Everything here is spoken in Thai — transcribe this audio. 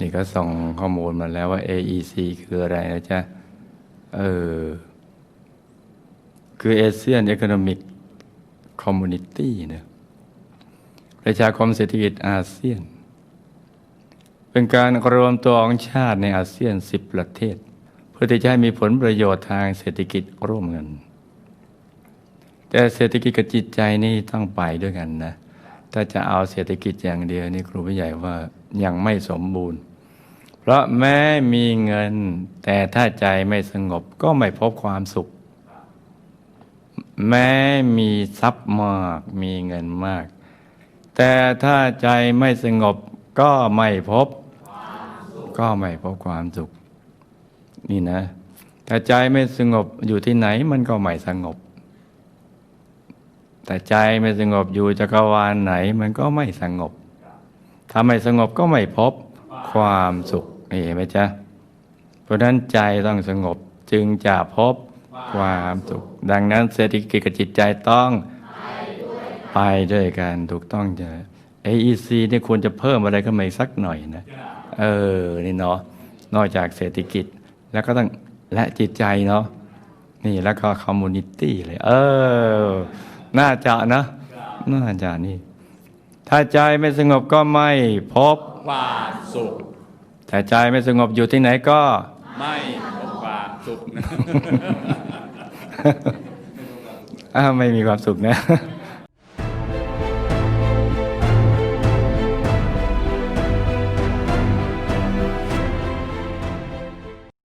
นี่ก็ส่งข้อมูลมาแล้วว่า AEC คืออะไรนะจ๊ะ เออ คือ ASEAN Economic Community เนี่ยประชาคมเศรษฐกิจอาเซียน เป็นการรวมตัวของชาติในอาเซียน 10 ประเทศ เพื่อที่จะให้มีผลประโยชน์ทางเศรษฐกิจร่วมกัน แต่เศรษฐกิจกับจิตใจนี่ต้องไปด้วยกันนะ ถ้าจะเอาเศรษฐกิจอย่างเดียวนี่ครูผู้ใหญ่ว่ายังไม่สมบูรณ์ เพราะแม้มีเงิน แต่ถ้าใจไม่สงบก็ไม่พบความสุข แม้มีทรัพย์มากมีเงินมาก แต่ถ้าใจไม่สงบก็ไม่พบ ก็ไม่พบความสุข นี่นะ ถ้าใจไม่สงบอยู่ที่ไหนมันก็ไม่สงบ แต่ใจไม่สงบอยู่จักรวาลไหนมันก็ไม่สงบ ถ้าไม่สงบก็ไม่พบความสุขนี่เห็นไหมจ๊ะ เพราะนั้นใจต้องสงบจึงจะพบความสุข ดังนั้นเศรษฐกิจกับจิตใจต้องไปด้วยกันถูกต้องจ้ะ AEC เนี่ยควรจะเพิ่มอะไรขึ้นมาอีกสักหน่อยนะ เออ นี่เนาะ นอกจากเศรษฐกิจแล้วก็ต้องและจิตใจเนาะ นี่แล้วก็คอมมูนิตี้เลย เออ น่าจะนะ น่าจะนี่ ถ้าใจไม่สงบก็ไม่พบความสุขแต่ใจไม่สงบอยู่ที่ไหนก็ ไม่พบความสุขนะอ้าวไม่มีความสุขนะ